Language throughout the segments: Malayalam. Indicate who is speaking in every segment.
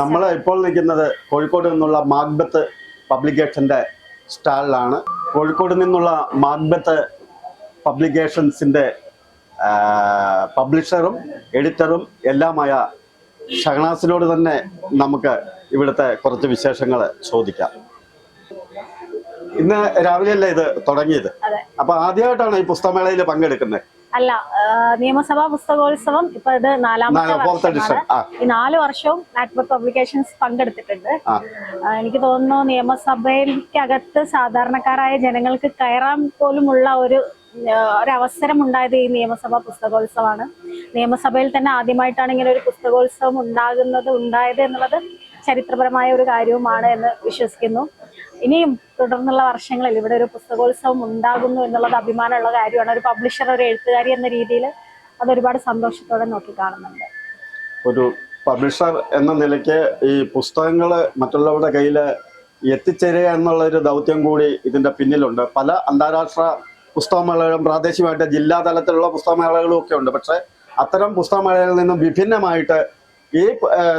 Speaker 1: നമ്മൾ ഇപ്പോൾ നിൽക്കുന്നത് കോഴിക്കോട് നിന്നുള്ള മാഗ്ബത്ത് പബ്ലിക്കേഷന്റെ സ്റ്റാളിലാണ്. കോഴിക്കോട് നിന്നുള്ള മാഗ്ബത്ത് പബ്ലിക്കേഷൻസിന്റെ പബ്ലിഷറും എഡിറ്ററും എല്ലാമായ ഷഹനാസിനോട് തന്നെ നമുക്ക് ഇവിടുത്തെ കുറച്ച് വിശേഷങ്ങൾ ചോദിക്കാം. ഇന്ന് രാവിലെയല്ലേ ഇത് തുടങ്ങിയത്. അപ്പൊ ആദ്യമായിട്ടാണ് ഈ പുസ്തകമേളയിൽ പങ്കെടുക്കുന്നത്.
Speaker 2: അല്ല നിയമസഭാ പുസ്തകോത്സവം ഇപ്പൊ ഇത് നാലാമത്തെ വർഷമാണ്. ഈ നാല് വർഷവും നാറ്റ്വർക്ക് പബ്ലിക്കേഷൻസ് പങ്കെടുത്തിട്ടുണ്ട്. എനിക്ക് തോന്നുന്നു നിയമസഭയിലേക്കകത്ത് സാധാരണക്കാരായ ജനങ്ങൾക്ക് കയറാൻ പോലുമുള്ള ഒരു ഒരവസരം ഉണ്ടായത് ഈ നിയമസഭാ പുസ്തകോത്സവമാണ്. നിയമസഭയിൽ തന്നെ ആദ്യമായിട്ടാണ് ഇങ്ങനെ ഒരു പുസ്തകോത്സവം ഉണ്ടാകുന്നത് ഉണ്ടായത് എന്നുള്ളത് ചരിത്രപരമായ ഒരു കാര്യവുമാണ് എന്ന് വിശ്വസിക്കുന്നു. ഇനിയും തുടർന്നുള്ള വർഷങ്ങളിൽ ഇവിടെ ഒരു പുസ്തകോത്സവം ഉണ്ടാകുന്നു എന്നുള്ളത് അഭിമാനമുള്ള കാര്യമാണ്. ഒരു പബ്ലിഷർ ഒരു എഴുത്തുകാരി എന്ന രീതിയിൽ അതൊരുപാട് സന്തോഷത്തോടെ നോക്കി കാണുന്നുണ്ട്
Speaker 1: ഒരു പബ്ലിഷർ എന്ന നിലയ്ക്ക് ഈ പുസ്തകങ്ങൾ മറ്റുള്ളവരുടെ കയ്യിൽ എത്തിച്ചേരുക എന്നുള്ള ഒരു ദൗത്യം കൂടി ഇതിന്റെ പിന്നിലുണ്ട്. പല അന്താരാഷ്ട്ര പുസ്തകമേളകളും പ്രാദേശികമായിട്ട് ജില്ലാ തലത്തിലുള്ള പുസ്തകമേളകളും ഒക്കെ ഉണ്ട്. പക്ഷെ അത്തരം പുസ്തകമേളകളിൽ നിന്നും വിഭിന്നമായിട്ട് ഈ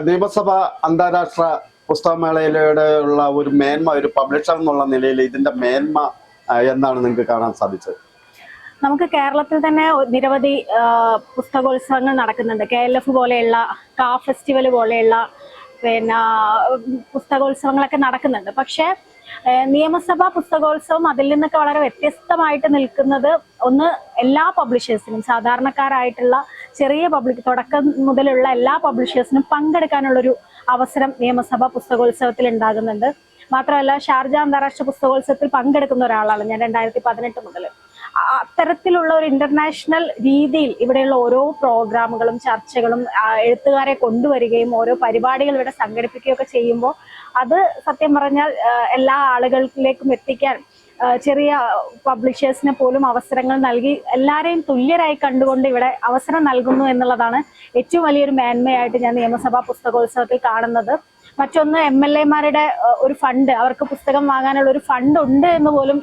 Speaker 1: നിയമസഭ അന്താരാഷ്ട്ര പുസ്തകമേളയിലൂടെ ഉള്ള ഒരു മേന്മ ഒരു പബ്ലിഷർ എന്നുള്ള നിലയിൽ ഇതിന്റെ മേന്മ എന്നാണ് നിങ്ങൾക്ക് കാണാൻ സാധിച്ചത്?
Speaker 2: നമുക്ക് കേരളത്തിൽ തന്നെ നിരവധി പുസ്തകോത്സവങ്ങൾ നടക്കുന്നുണ്ട്. കെ എൽ എഫ് പോലെയുള്ള കാ ഫെസ്റ്റിവൽ പോലെയുള്ള പിന്നെ പുസ്തകോത്സവങ്ങളൊക്കെ നടക്കുന്നുണ്ട്. പക്ഷേ നിയമസഭാ പുസ്തകോത്സവം അതിൽ നിന്നൊക്കെ വളരെ വ്യത്യസ്തമായിട്ട് നിൽക്കുന്നത് ഒന്ന് എല്ലാ പബ്ലിഷേഴ്സിനും സാധാരണക്കാരായിട്ടുള്ള ചെറിയ പബ്ലിക് തുടക്കം മുതലുള്ള എല്ലാ പബ്ലിഷേഴ്സിനും പങ്കെടുക്കാനുള്ളൊരു അവസരം നിയമസഭാ പുസ്തകോത്സവത്തിൽ ഉണ്ടാകുന്നുണ്ട്. മാത്രമല്ല ഷാർജ അന്താരാഷ്ട്ര പുസ്തകോത്സവത്തിൽ പങ്കെടുക്കുന്ന ഒരാളാണ് ഞാൻ രണ്ടായിരത്തി പതിനെട്ട് മുതൽ അത്തരത്തിലുള്ള ഒരു ഇന്റർനാഷണൽ രീതിയിൽ ഇവിടെയുള്ള ഓരോ പ്രോഗ്രാമുകളും ചർച്ചകളും എഴുത്തുകാരെ കൊണ്ടുവരികയും ഓരോ പരിപാടികൾ ഇവിടെ സംഘടിപ്പിക്കുകയൊക്കെ ചെയ്യുമ്പോൾ അത് സത്യം പറഞ്ഞാൽ എല്ലാ ആളുകളിലേക്കും എത്തിക്കാൻ ചെറിയ പബ്ലിഷേഴ്സിനെ പോലും അവസരങ്ങൾ നൽകി എല്ലാവരെയും തുല്യരായി കണ്ടുകൊണ്ട് ഇവിടെ അവസരം നൽകുന്നു എന്നുള്ളതാണ് ഏറ്റവും വലിയൊരു മേന്മയായിട്ട് ഞാൻ നിയമസഭാ പുസ്തകോത്സവത്തിൽ കാണുന്നത്. മറ്റൊന്ന് എം എൽ എമാരുടെ ഒരു ഫണ്ട് അവർക്ക് പുസ്തകം വാങ്ങാനുള്ള ഒരു ഫണ്ട് ഉണ്ട് എന്ന് പോലും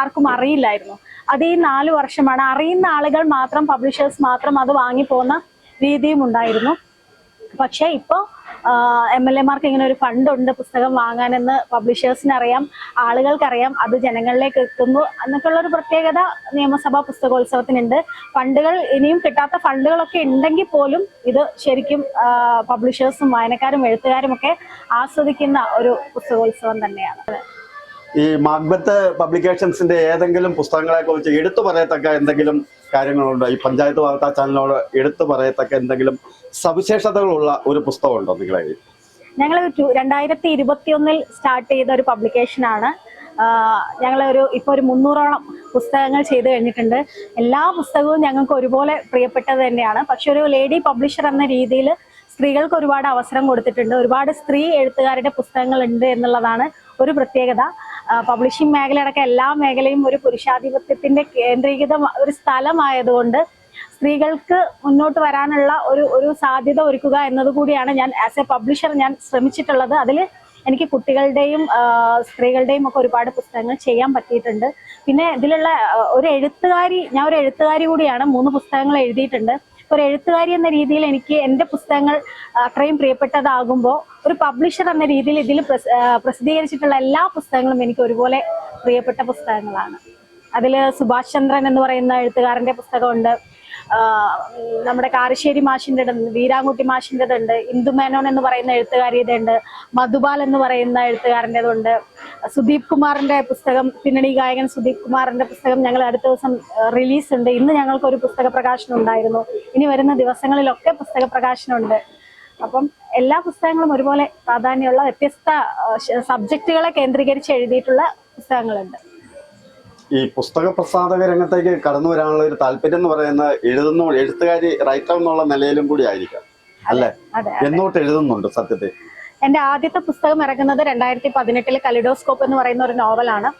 Speaker 2: ആർക്കും അറിയില്ലായിരുന്നു. അത് ഈ നാല് വർഷമാണ്. അറിയുന്ന ആളുകൾ മാത്രം പബ്ലിഷേഴ്സ് മാത്രം അത് വാങ്ങിപ്പോകുന്ന രീതിയും ഉണ്ടായിരുന്നു. പക്ഷേ ഇപ്പോൾ എം എൽ എമാർക്ക് ഇങ്ങനെ ഒരു ഫണ്ട് ഉണ്ട് പുസ്തകം വാങ്ങാനെന്ന് പബ്ലിഷേഴ്സിന് അറിയാം ആളുകൾക്കറിയാം അത് ജനങ്ങളിലേക്ക് എത്തുന്നു എന്നൊക്കെയുള്ള ഒരു പ്രത്യേകത നിയമസഭാ പുസ്തകോത്സവത്തിനുണ്ട്. ഫണ്ടുകൾ ഇനിയും കിട്ടാത്ത ഫണ്ടുകളൊക്കെ ഉണ്ടെങ്കിൽ പോലും ഇത് ശരിക്കും പബ്ലിഷേഴ്സും വായനക്കാരും എഴുത്തുകാരും ഒക്കെ ആസ്വദിക്കുന്ന ഒരു പുസ്തകോത്സവം തന്നെയാണ്.
Speaker 1: ഈ മാഗ്ബത്ത് പബ്ലിക്കേഷൻസിന്റെ ഏതെങ്കിലും പുസ്തകങ്ങളെ കുറിച്ച് എടുത്തു പറയത്തക്ക എന്തെങ്കിലും കാര്യങ്ങളുണ്ടോ. ഈ പഞ്ചായത്ത് വാർത്താ ചാനലിനോട് എടുത്തു പറയത്തക്ക എന്തെങ്കിലും സവിശേഷതകളുള്ള ഒരു പുസ്തകമുണ്ടോ നിങ്ങളെ?
Speaker 2: ഞങ്ങൾ രണ്ടായിരത്തി ഇരുപത്തി ഒന്നിൽ സ്റ്റാർട്ട് ചെയ്ത ഒരു പബ്ലിക്കേഷനാണ്. ഞങ്ങൾ ഒരു ഇപ്പോൾ ഒരു മുന്നൂറോളം പുസ്തകങ്ങൾ ചെയ്തു കഴിഞ്ഞിട്ടുണ്ട്. എല്ലാ പുസ്തകവും ഞങ്ങൾക്ക് ഒരുപോലെ പ്രിയപ്പെട്ടത് തന്നെയാണ്. പക്ഷെ ഒരു ലേഡി പബ്ലിഷർ എന്ന രീതിയിൽ സ്ത്രീകൾക്ക് ഒരുപാട് അവസരം കൊടുത്തിട്ടുണ്ട്. ഒരുപാട് സ്ത്രീ എഴുത്തുകാരുടെ പുസ്തകങ്ങൾ ഉണ്ട് എന്നുള്ളതാണ് ഒരു പ്രത്യേകത. പബ്ലിഷിംഗ് മേഖലയടക്കം എല്ലാ മേഖലയും ഒരു പുരുഷാധിപത്യത്തിന്റെ കേന്ദ്രീകൃത ഒരു സ്ഥലമായതുകൊണ്ട് സ്ത്രീകൾക്ക് മുന്നോട്ട് വരാനുള്ള ഒരു ഒരു സാധ്യത ഒരുക്കുക എന്നതുകൂടിയാണ് ഞാൻ ആസ് എ പബ്ലിഷർ ഞാൻ ശ്രമിച്ചിട്ടുള്ളത്. അതിൽ എനിക്ക് കുട്ടികളുടെയും സ്ത്രീകളുടെയും ഒക്കെ ഒരുപാട് പുസ്തകങ്ങൾ ചെയ്യാൻ പറ്റിയിട്ടുണ്ട്. പിന്നെ ഇതിലുള്ള ഒരു എഴുത്തുകാരി ഞാൻ ഒരു എഴുത്തുകാരി കൂടിയാണ് മൂന്ന് പുസ്തകങ്ങൾ എഴുതിയിട്ടുണ്ട്. ഒരു എഴുത്തുകാരി എന്ന രീതിയിൽ എനിക്ക് എന്റെ പുസ്തകങ്ങൾ അത്രയും പ്രിയപ്പെട്ടതാകുമ്പോൾ ഒരു പബ്ലിഷർ എന്ന രീതിയിൽ ഇതിൽ പ്രസ്- പ്രസിദ്ധീകരിച്ചിട്ടുള്ള എല്ലാ പുസ്തകങ്ങളും എനിക്ക് ഒരുപോലെ പ്രിയപ്പെട്ട പുസ്തകങ്ങളാണ്. അതിൽ സുഭാഷ് ചന്ദ്രൻ എന്ന് പറയുന്ന എഴുത്തുകാരന്റെ പുസ്തകമുണ്ട്. നമ്മുടെ കാരശ്ശേരി മാഷിന്റെ വീരാങ്കുട്ടി മാഷിന്റെതുണ്ട് ഇന്ദു മേനോൻ എന്ന് പറയുന്ന എഴുത്തുകാരിയുടെ ഉണ്ട് മധുബാൽ എന്ന് പറയുന്ന എഴുത്തുകാരന്റെതുണ്ട് സുദീപ് കുമാറിന്റെ പുസ്തകം പിന്നണി ഗായകൻ സുദീപ് കുമാറിന്റെ പുസ്തകം ഞങ്ങൾ അടുത്ത ദിവസം റിലീസ് ഉണ്ട്. ഇന്ന് ഞങ്ങൾക്ക് ഒരു പുസ്തക പ്രകാശനം ഉണ്ടായിരുന്നു. ഇനി വരുന്ന ദിവസങ്ങളിലൊക്കെ പുസ്തക പ്രകാശനം ഉണ്ട്. അപ്പം എല്ലാ പുസ്തകങ്ങളും ഒരുപോലെ പ്രാധാന്യമുള്ള വ്യത്യസ്ത സബ്ജക്റ്റുകളെ കേന്ദ്രീകരിച്ച് എഴുതിയിട്ടുള്ള പുസ്തകങ്ങളുണ്ട്.
Speaker 1: ഈ പുസ്തക പ്രസാധക രംഗത്തേക്ക് കടന്നു വരാനുള്ള ഒരു താല്പര്യം എന്ന് പറയുന്നത് എഴുതുന്ന എഴുത്തുകാരി റൈറ്റർ എന്നുള്ള നിലയിലും കൂടി ആയിരിക്കാം അല്ലേ? എന്നോട്ട് എഴുതുന്നുണ്ട് സത്യത്തെ
Speaker 2: എന്റെ ആദ്യത്തെ പുസ്തകം ഇറങ്ങുന്നത് രണ്ടായിരത്തി പതിനെട്ടിൽ കലിഡോസ്കോപ്പ് എന്ന് പറയുന്ന ഒരു നോവലാണ്.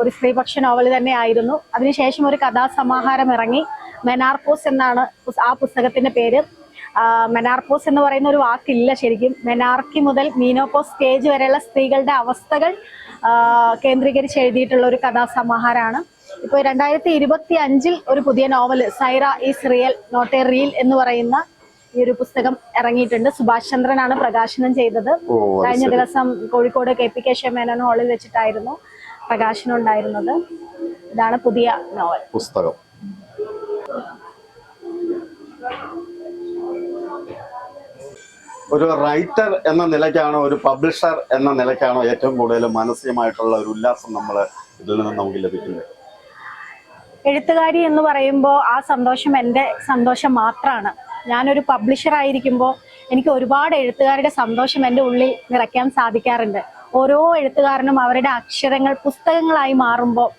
Speaker 2: ഒരു സ്ത്രീപക്ഷ നോവൽ തന്നെ ആയിരുന്നു. അതിനുശേഷം ഒരു കഥാസമാഹാരം ഇറങ്ങി മെനാർപോസ് എന്നാണ് ആ പുസ്തകത്തിന്റെ പേര്. മെനാർപോസ് എന്ന് പറയുന്ന ഒരു വാക്കില്ല ശരിക്കും. മെനാർക്കി മുതൽ മീനോപോസ് സ്റ്റേജ് വരെയുള്ള സ്ത്രീകളുടെ അവസ്ഥകൾ കേന്ദ്രീകരിച്ച് എഴുതിയിട്ടുള്ള ഒരു കഥാസമാഹാരമാണ്. ഇപ്പോൾ രണ്ടായിരത്തി ഇരുപത്തി അഞ്ചിൽ ഒരു പുതിയ novel Saira is real not a reel എന്ന് പറയുന്ന ഈ ഒരു പുസ്തകം ഇറങ്ങിയിട്ടുണ്ട്. സുഭാഷ് ചന്ദ്രനാണ് പ്രകാശനം ചെയ്തത്. കഴിഞ്ഞ. ദിവസം Kozhikode K P K Menon ഹാളിൽ വെച്ചിട്ടായിരുന്നു പ്രകാശനം ഉണ്ടായിരുന്നത്. ഇതാണ് പുതിയ നോവൽ.
Speaker 1: പുസ്തകം. ഒരു റൈറ്റർ എന്ന നിലയ്ക്കാണോ ഒരു പബ്ലിഷർ എന്ന നിലയ്ക്കാണോ ഏറ്റവും കൂടുതൽ മാനസികമായിട്ടുള്ള ഒരു ഉല്ലാസം നമ്മൾ ഇതിൽ നിന്ന് നമുക്ക് ലഭിക്കുന്നത്?
Speaker 2: എഴുത്തുകാരി എന്ന് പറയുമ്പോൾ ആ സന്തോഷം എന്റെ സന്തോഷം മാത്രമാണ് ഞാനൊരു പബ്ലിഷർ ആയിരിക്കുമ്പോൾ എനിക്ക് ഒരുപാട് എഴുത്തുകാരുടെ സന്തോഷം എന്റെ ഉള്ളിൽ നിറയ്ക്കാൻ സാധിക്കാറുണ്ട്. ഓരോ എഴുത്തുകാരനും അവരുടെ അക്ഷരങ്ങൾ പുസ്തകങ്ങളായി മാറുമ്പോൾ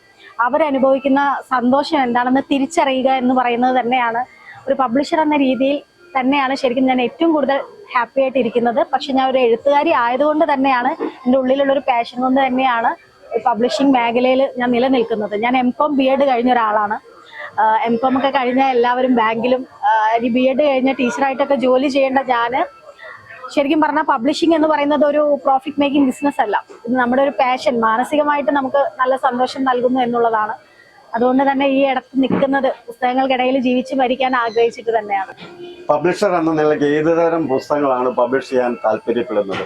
Speaker 2: അവരനുഭവിക്കുന്ന സന്തോഷം എന്താണെന്ന് തിരിച്ചറിയുക എന്ന് പറയുന്നത് തന്നെയാണ്. ഒരു പബ്ലിഷർ എന്ന രീതിയിൽ തന്നെയാണ് ശരിക്കും ഞാൻ ഏറ്റവും കൂടുതൽ ഹാപ്പി ആയിട്ട് ഇരിക്കുന്നത്. പക്ഷെ ഞാൻ ഒരു എഴുത്തുകാരി ആയതുകൊണ്ട് തന്നെയാണ് എന്റെ ഉള്ളിലുള്ള ഒരു പാഷൻ കൊണ്ട് തന്നെയാണ് പബ്ലിഷിംഗ് മേഖലയിൽ ഞാൻ നിലനിൽക്കുന്നത്. ഞാൻ എം കോം ബി എഡ് കഴിഞ്ഞ ഒരാളാണ്. എം കോം ഒക്കെ കഴിഞ്ഞ എല്ലാവരും ബാങ്കിലും ഈ ബി എഡ് കഴിഞ്ഞ ടീച്ചറായിട്ടൊക്കെ ജോലി ചെയ്യേണ്ട ഞാൻ ശരിക്കും പറഞ്ഞാൽ പബ്ലിഷിംഗ് എന്ന് പറയുന്നത് ഒരു പ്രോഫിറ്റ് മേക്കിംഗ് ബിസിനസ് അല്ല. ഇത് നമ്മുടെ ഒരു പാഷൻ മാനസികമായിട്ട് നമുക്ക് നല്ല സന്തോഷം നൽകുന്നു എന്നുള്ളതാണ്. അതുകൊണ്ട് തന്നെ ഈ ഇടത്ത് നിൽക്കുന്നത് പുസ്തകങ്ങൾക്കിടയിൽ ജീവിച്ച് മരിക്കാൻ ആഗ്രഹിച്ചിട്ട് തന്നെയാണ്.
Speaker 1: പബ്ലിഷർ എന്ന നിലയ്ക്ക് ഏതുതരം പുസ്തകങ്ങളാണ് പബ്ലിഷ് ചെയ്യാൻ താല്പര്യപ്പെടുന്നത്?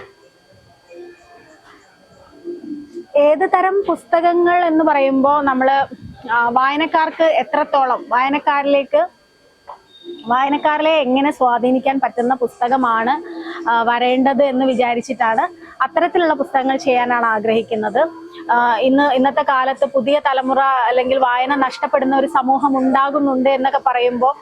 Speaker 2: ഏത് തരം പുസ്തകങ്ങൾ എന്ന് പറയുമ്പോൾ നമ്മൾ വായനക്കാർക്ക് എത്രത്തോളം വായനക്കാരിലേക്ക് വായനക്കാരിലെ എങ്ങനെ സ്വാധീനിക്കാൻ പറ്റുന്ന പുസ്തകമാണ് വരേണ്ടത് എന്ന് വിചാരിച്ചിട്ടാണ് അത്തരത്തിലുള്ള പുസ്തകങ്ങൾ ചെയ്യാനാണ് ആഗ്രഹിക്കുന്നത്. ഇന്ന് ഇന്നത്തെ കാലത്ത് പുതിയ തലമുറ അല്ലെങ്കിൽ വായന നഷ്ടപ്പെടുന്ന ഒരു സമൂഹം ഉണ്ടാകുന്നുണ്ട് എന്നൊക്കെ പറയുമ്പോൾ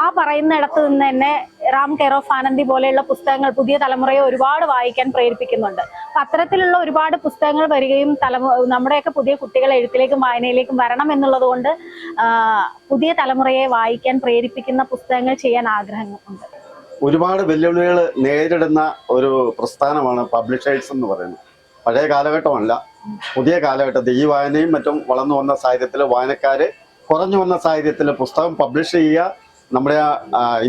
Speaker 2: ആ പറയുന്നിടത്ത് നിന്ന് തന്നെ റാം ഓഫ് ആനന്ദി പോലെയുള്ള പുസ്തകങ്ങൾ പുതിയ തലമുറയെ ഒരുപാട് വായിക്കാൻ പ്രേരിപ്പിക്കുന്നുണ്ട്. അപ്പൊ അത്തരത്തിലുള്ള ഒരുപാട് പുസ്തകങ്ങൾ വരികയും തലമു നമ്മുടെയൊക്കെ പുതിയ കുട്ടികൾ എഴുത്തിലേക്കും വായനയിലേക്കും വരണം എന്നുള്ളത് കൊണ്ട് പുതിയ തലമുറയെ വായിക്കാൻ പ്രേരിപ്പിക്കുന്ന പുസ്തകങ്ങൾ ചെയ്യാൻ ആഗ്രഹമുണ്ട്
Speaker 1: ഒരുപാട് വെല്ലുവിളികൾ നേരിടുന്ന ഒരു പ്രസ്ഥാനമാണ് പബ്ലിഷേഴ്സ് എന്ന് പറയുന്നത്. പഴയ കാലഘട്ടമല്ല. പുതിയ കാലഘട്ടത്തിൽ ഈ വായനയും മറ്റും വളർന്നു വന്ന സാഹചര്യത്തിൽ വായനക്കാര് കുറഞ്ഞു വന്ന സാഹചര്യത്തിൽ പുസ്തകം പബ്ലിഷ് ചെയ്യുക നമ്മുടെ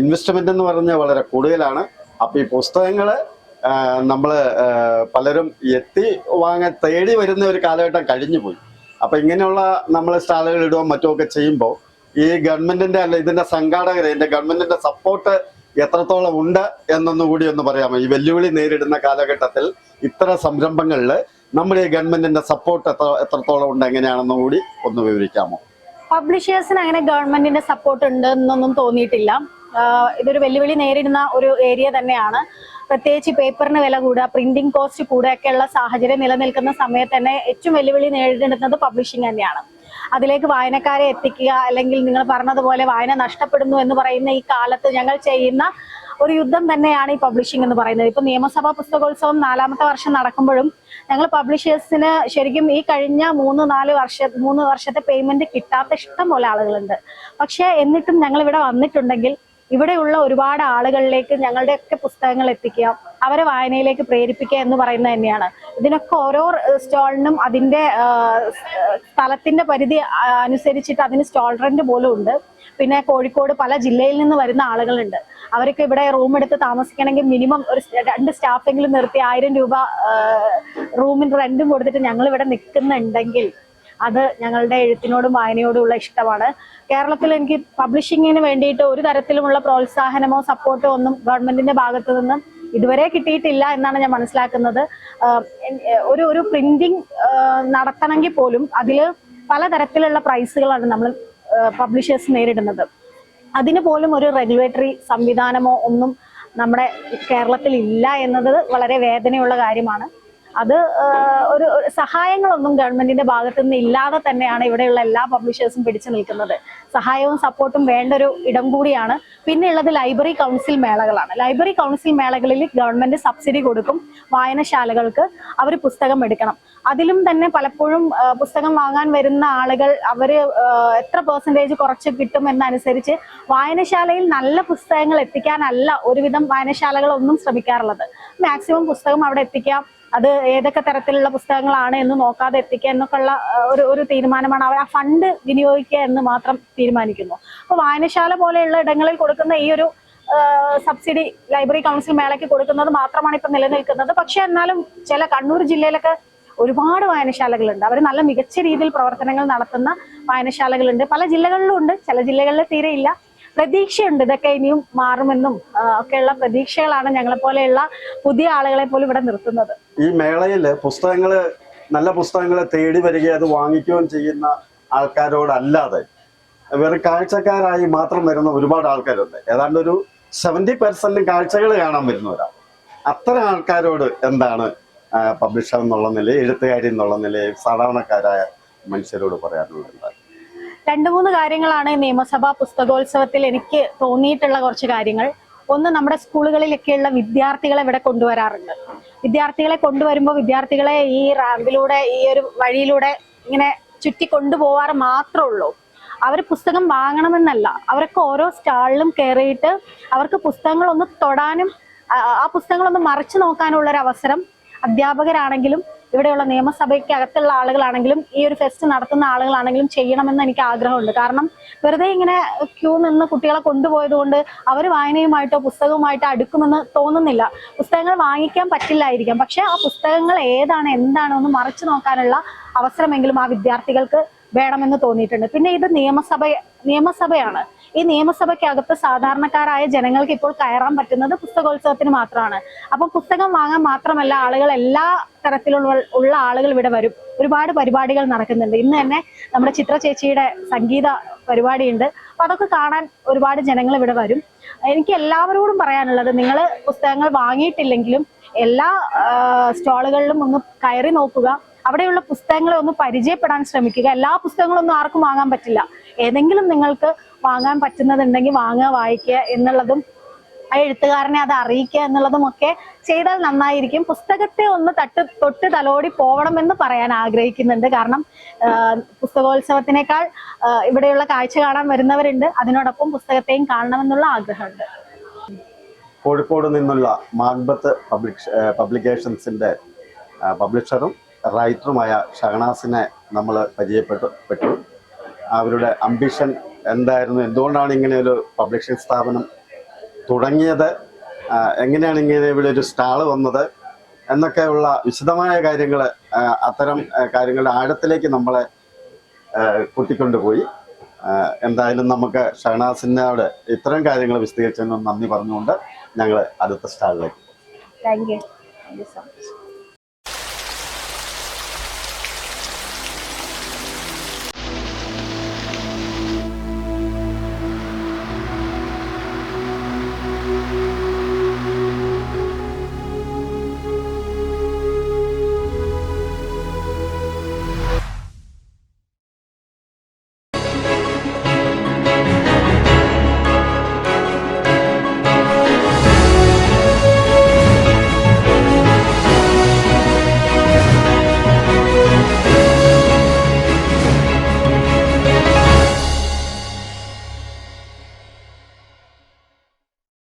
Speaker 1: ഇൻവെസ്റ്റ്മെന്റ് എന്ന് പറഞ്ഞാൽ വളരെ കൂടുതലാണ്. അപ്പൊ ഈ പുസ്തകങ്ങൾ നമ്മൾ പലരും എത്തി വാങ്ങാൻ തേടി വരുന്ന ഒരു കാലഘട്ടം കഴിഞ്ഞു പോയി. അപ്പൊ ഇങ്ങനെയുള്ള നമ്മൾ സ്റ്റാളുകൾ ഇടുകയും മറ്റുമൊക്കെ ചെയ്യുമ്പോൾ ഈ ഗവൺമെന്റിന്റെ അല്ല ഇതിന്റെ സംഘാടകർ ഇതിന്റെ ഗവൺമെന്റിന്റെ സപ്പോർട്ട് എത്രത്തോളം ഉണ്ട് എന്നൊന്നും കൂടി ഒന്ന് പറയാമോ? ഈ വെല്ലുവിളി നേരിടുന്ന കാലഘട്ടത്തിൽ ഇത്തരം സംരംഭങ്ങളിൽ നമ്മുടെ ഈ ഗവൺമെന്റിന്റെ സപ്പോർട്ട് എത്ര എത്രത്തോളം ഉണ്ട് എങ്ങനെയാണെന്നും കൂടി ഒന്ന് വിവരിക്കാമോ?
Speaker 2: പബ്ലിഷേഴ്സിന് അങ്ങനെ ഗവൺമെന്റിന്റെ സപ്പോർട്ട് ഉണ്ട് എന്നൊന്നും തോന്നിയിട്ടില്ല. ഇതൊരു വെല്ലുവിളി നേരിടുന്ന ഒരു ഏരിയ തന്നെയാണ്. പ്രത്യേകിച്ച് പേപ്പറിന് വില കൂടുക പ്രിന്റിംഗ് കോസ്റ്റ് കൂടുകയൊക്കെയുള്ള സാഹചര്യം നിലനിൽക്കുന്ന സമയത്ത് തന്നെ ഏറ്റവും വെല്ലുവിളി നേരിടുന്നത് പബ്ലിഷിംഗ് തന്നെയാണ്. അതിലേക്ക് വായനക്കാരെ എത്തിക്കുക അല്ലെങ്കിൽ നിങ്ങൾ പറഞ്ഞതുപോലെ വായന നഷ്ടപ്പെടുന്നു എന്ന് പറയുന്ന ഈ കാലത്ത് ഞങ്ങൾ ചെയ്യുന്ന ഒരു യുദ്ധം തന്നെയാണ് ഈ പബ്ലിഷിംഗ് എന്ന് പറയുന്നത്. ഇപ്പൊ നിയമസഭാ പുസ്തകോത്സവം നാലാമത്തെ വർഷം നടക്കുമ്പോഴും ഞങ്ങൾ പബ്ലിഷേഴ്സിന് ശരിക്കും ഈ കഴിഞ്ഞ മൂന്ന് നാല് വർഷ മൂന്ന് വർഷത്തെ പേയ്മെന്റ് കിട്ടാത്ത ഇഷ്ടം പോലെ ആളുകളുണ്ട്. പക്ഷെ എന്നിട്ടും ഞങ്ങൾ ഇവിടെ വന്നിട്ടുണ്ടെങ്കിൽ ഇവിടെയുള്ള ഒരുപാട് ആളുകളിലേക്ക് ഞങ്ങളുടെ ഒക്കെ പുസ്തകങ്ങൾ എത്തിക്കുക അവരെ വായനയിലേക്ക് പ്രേരിപ്പിക്കുക എന്ന് പറയുന്നത് തന്നെയാണ്. ഇതിനൊക്കെ ഓരോ സ്റ്റോളിനും അതിന്റെ സ്ഥലത്തിന്റെ പരിധി അനുസരിച്ചിട്ട് അതിന് സ്റ്റോൾ റെന്റ് പോലും ഉണ്ട്. പിന്നെ കോഴിക്കോട് പല ജില്ലയിൽ നിന്ന് വരുന്ന ആളുകളുണ്ട്. അവർക്ക് ഇവിടെ റൂം എടുത്ത് താമസിക്കണമെങ്കിൽ മിനിമം ഒരു രണ്ട് സ്റ്റാഫെങ്കിലും നിർത്തി ആയിരം രൂപ റൂമിന് റെന്റും കൊടുത്തിട്ട് ഞങ്ങൾ ഇവിടെ നിൽക്കുന്നുണ്ടെങ്കിൽ അത് ഞങ്ങളുടെ എഴുത്തിനോടും വായനയോടും ഉള്ള ഇഷ്ടമാണ്. കേരളത്തിൽ എനിക്ക് പബ്ലിഷിങ്ങിന് വേണ്ടിയിട്ട് ഒരു തരത്തിലുമുള്ള പ്രോത്സാഹനമോ സപ്പോർട്ടോ ഒന്നും ഗവൺമെന്റിന്റെ ഭാഗത്തു നിന്ന് ഇതുവരെ കിട്ടിയിട്ടില്ല എന്നാണ് ഞാൻ മനസ്സിലാക്കുന്നത്. ഒരു ഒരു പ്രിന്റിംഗ് നടത്തണമെങ്കിൽ പോലും അതിൽ പലതരത്തിലുള്ള പ്രൈസുകളാണ് നമ്മൾ പബ്ലിഷേഴ്സ് നേരിടുന്നത്. അതിന് പോലും ഒരു റെഗുലേറ്ററി സംവിധാനമോ ഒന്നും നമ്മുടെ കേരളത്തിൽ ഇല്ല എന്നത് വളരെ വേദനയുള്ള കാര്യമാണ്. അത് ഒരു സഹായങ്ങളൊന്നും ഗവൺമെന്റിന്റെ ഭാഗത്തു നിന്ന് ഇല്ലാതെ തന്നെയാണ് ഇവിടെയുള്ള എല്ലാ പബ്ലിഷേഴ്സും പിടിച്ചു നിൽക്കുന്നത്. സഹായവും സപ്പോർട്ടും വേണ്ട ഒരു ഇടം കൂടിയാണ്. പിന്നെയുള്ളത് ലൈബ്രറി കൗൺസിൽ മേളകളാണ്. ലൈബ്രറി കൗൺസിൽ മേളകളിൽ ഗവൺമെന്റ് സബ്സിഡി കൊടുക്കും വായനശാലകൾക്ക്. അവർ പുസ്തകം എടുക്കണം. അതിലും തന്നെ പലപ്പോഴും പുസ്തകം വാങ്ങാൻ വരുന്ന ആളുകൾ അവർ എത്ര പെർസെന്റേജ് കുറച്ച് കിട്ടും എന്നനുസരിച്ച് വായനശാലയിൽ നല്ല പുസ്തകങ്ങൾ എത്തിക്കാനല്ല ഒരുവിധം വായനശാലകളൊന്നും ശ്രമിക്കാറുള്ളത്. മാക്സിമം പുസ്തകം അവിടെ എത്തിക്കാം. അത് ഏതൊക്കെ തരത്തിലുള്ള പുസ്തകങ്ങളാണ് എന്ന് നോക്കാതെ എത്തിക്കുക എന്നൊക്കെയുള്ള ഒരു ഒരു തീരുമാനമാണ് അവർ ആ ഫണ്ട് വിനിയോഗിക്കുക എന്ന് മാത്രം തീരുമാനിക്കുന്നു. അപ്പോൾ വായനശാല പോലെയുള്ള ഇടങ്ങളിൽ കൊടുക്കുന്ന ഈ ഒരു സബ്സിഡി ലൈബ്രറി കൗൺസിൽ മേളയ്ക്ക് കൊടുക്കുന്നത് മാത്രമാണ് ഇപ്പൊ നിലനിൽക്കുന്നത്. പക്ഷെ എന്നാലും ചില കണ്ണൂർ ജില്ലയിലൊക്കെ ഒരുപാട് വായനശാലകളുണ്ട്. അവർ നല്ല മികച്ച രീതിയിൽ പ്രവർത്തനങ്ങൾ നടത്തുന്ന വായനശാലകളുണ്ട്. പല ജില്ലകളിലും ഉണ്ട്. ചില ജില്ലകളിൽ തീരെ ഇല്ല. പ്രതീക്ഷയുണ്ട്. ഇതൊക്കെ ഇനിയും മാറുമെന്നും ഒക്കെയുള്ള പ്രതീക്ഷകളാണ് ഞങ്ങളെ പോലെയുള്ള പുതിയ ആളുകളെ പോലും ഇവിടെ നിർത്തുന്നത്.
Speaker 1: ഈ മേളയിൽ പുസ്തകങ്ങൾ നല്ല പുസ്തകങ്ങളെ തേടി വരികയും അത് വാങ്ങിക്കുകയും ചെയ്യുന്ന ആൾക്കാരോടല്ലാതെ വെറും കാഴ്ചക്കാരായി മാത്രം വരുന്ന ഒരുപാട് ആൾക്കാരുണ്ട്. ഏതാണ്ട് ഒരു സെവന്റി പെർസെന്റ് കാഴ്ചകൾ കാണാൻ വരുന്നവരാണ് അത്തരം ആൾക്കാരോട് എന്താണ് പബ്ലിഷർ എന്നുള്ള നിലയിൽ എഴുത്തുകാരി എന്നുള്ള നിലയിൽ സാധാരണക്കാരായ മനുഷ്യരോട് പറയാനുള്ളത്?
Speaker 2: രണ്ട് മൂന്ന് കാര്യങ്ങളാണ് നിയമസഭാ പുസ്തകോത്സവത്തിൽ എനിക്ക് തോന്നിയിട്ടുള്ള കുറച്ച് കാര്യങ്ങൾ. ഒന്ന് നമ്മുടെ സ്കൂളുകളിലൊക്കെയുള്ള വിദ്യാർത്ഥികളെ ഇവിടെ കൊണ്ടുവരാറുണ്ട്. വിദ്യാർത്ഥികളെ കൊണ്ടുവരുമ്പോൾ വിദ്യാർത്ഥികളെ ഈ റാമ്പിലൂടെ ഈ ഒരു വഴിയിലൂടെ ഇങ്ങനെ ചുറ്റി കൊണ്ടുപോവാറ് മാത്രമേ ഉള്ളൂ. അവർ പുസ്തകം വാങ്ങണമെന്നല്ല. അവരൊക്കെ ഓരോ സ്റ്റാളിലും കയറിയിട്ട് അവർക്ക് പുസ്തകങ്ങളൊന്ന് തൊടാനും ആ പുസ്തകങ്ങളൊന്ന് മറിച്ചു നോക്കാനുള്ള ഒരു അവസരം അധ്യാപകരാണെങ്കിലും ഇവിടെയുള്ള നിയമസഭയ്ക്ക് അകത്തുള്ള ആളുകളാണെങ്കിലും ഈ ഒരു ഫെസ്റ്റ് നടത്തുന്ന ആളുകളാണെങ്കിലും ചെയ്യണമെന്ന് എനിക്ക് ആഗ്രഹമുണ്ട്. കാരണം വെറുതെ ഇങ്ങനെ ക്യൂ നിന്ന് കുട്ടികളെ കൊണ്ടുപോയത് കൊണ്ട് അവർ വായനയുമായിട്ടോ പുസ്തകവുമായിട്ടോ അടുക്കുമെന്ന് തോന്നുന്നില്ല. പുസ്തകങ്ങൾ വാങ്ങിക്കാൻ പറ്റില്ലായിരിക്കാം. പക്ഷെ ആ പുസ്തകങ്ങൾ ഏതാണ് എന്താണ് ഒന്ന് മറിച്ചു നോക്കാനുള്ള അവസരമെങ്കിലും ആ വിദ്യാർത്ഥികൾക്ക് വേണമെന്ന് തോന്നിയിട്ടുണ്ട്. പിന്നെ ഇത് നിയമസഭ നിയമസഭയാണ്. ഈ നിയമസഭയ്ക്കകത്ത് സാധാരണക്കാരായ ജനങ്ങൾക്ക് ഇപ്പോൾ കയറാൻ പറ്റുന്നത് പുസ്തകോത്സവത്തിന് മാത്രമാണ്. അപ്പൊ പുസ്തകം വാങ്ങാൻ മാത്രമല്ല ആളുകൾ എല്ലാ തരത്തിലുള്ള ഉള്ള ആളുകൾ ഇവിടെ വരും. ഒരുപാട് പരിപാടികൾ നടക്കുന്നുണ്ട്. ഇന്ന് തന്നെ നമ്മുടെ ചിത്ര ചേച്ചിയുടെ സംഗീത പരിപാടിയുണ്ട്. അപ്പൊ അതൊക്കെ കാണാൻ ഒരുപാട് ജനങ്ങൾ ഇവിടെ വരും. എനിക്ക് എല്ലാവരോടും പറയാനുള്ളത് നിങ്ങൾ പുസ്തകങ്ങൾ വാങ്ങിയിട്ടില്ലെങ്കിലും എല്ലാ സ്റ്റാളുകളിലും ഒന്ന് കയറി നോക്കുക. അവിടെയുള്ള പുസ്തകങ്ങളെ ഒന്ന് പരിചയപ്പെടാൻ ശ്രമിക്കുക. എല്ലാ പുസ്തകങ്ങളൊന്നും ആർക്കും വാങ്ങാൻ പറ്റില്ല. ഏതെങ്കിലും നിങ്ങൾക്ക് വാങ്ങാൻ പറ്റുന്നതുണ്ടെങ്കിൽ വാങ്ങുക വായിക്കുക എന്നുള്ളതും ആ എഴുത്തുകാരനെ അത് അറിയിക്കുക എന്നുള്ളതും ഒക്കെ ചെയ്താൽ നന്നായിരിക്കും. പുസ്തകത്തെ ഒന്ന് തട്ട് തൊട്ട് തലോടി പോകണമെന്ന് പറയാൻ ആഗ്രഹിക്കുന്നുണ്ട്. കാരണം പുസ്തകോത്സവത്തിനേക്കാൾ ഇവിടെയുള്ള കാഴ്ച കാണാൻ വരുന്നവരുണ്ട്. അതിനോടൊപ്പം പുസ്തകത്തെയും കാണണമെന്നുള്ള ആഗ്രഹമുണ്ട്.
Speaker 1: കോഴിക്കോട് നിന്നുള്ള മാഗ്ബത്ത് പബ്ലിക് പബ്ലിക്കേഷൻസിന്റെ പബ്ലിഷറും റൈറ്ററുമായ ഷഹനാസിനെ നമ്മൾ പരിചയപ്പെട്ടു പെട്ടു. അവരുടെ അംബിഷൻ എന്തായിരുന്നു? എന്തുകൊണ്ടാണ് ഇങ്ങനെ ഒരു പബ്ലിഷിംഗ് സ്ഥാപനം തുടങ്ങിയത്? എങ്ങനെയാണ് ഇങ്ങനെ ഇവിടെ ഒരു സ്റ്റാൾ വന്നത്? എന്നൊക്കെയുള്ള വിശദമായ കാര്യങ്ങൾ അത്തരം കാര്യങ്ങളുടെ ആഴത്തിലേക്ക് നമ്മളെ കൂട്ടിക്കൊണ്ടുപോയി. എന്തായാലും നമുക്ക് ഷഹനാസിനോട് ഇത്തരം കാര്യങ്ങൾ വിശദീകരിച്ചതിന് നന്ദി പറഞ്ഞുകൊണ്ട് ഞങ്ങൾ അടുത്ത സ്റ്റാളിലേക്ക്
Speaker 2: താങ്ക് യു സോ മച്ച്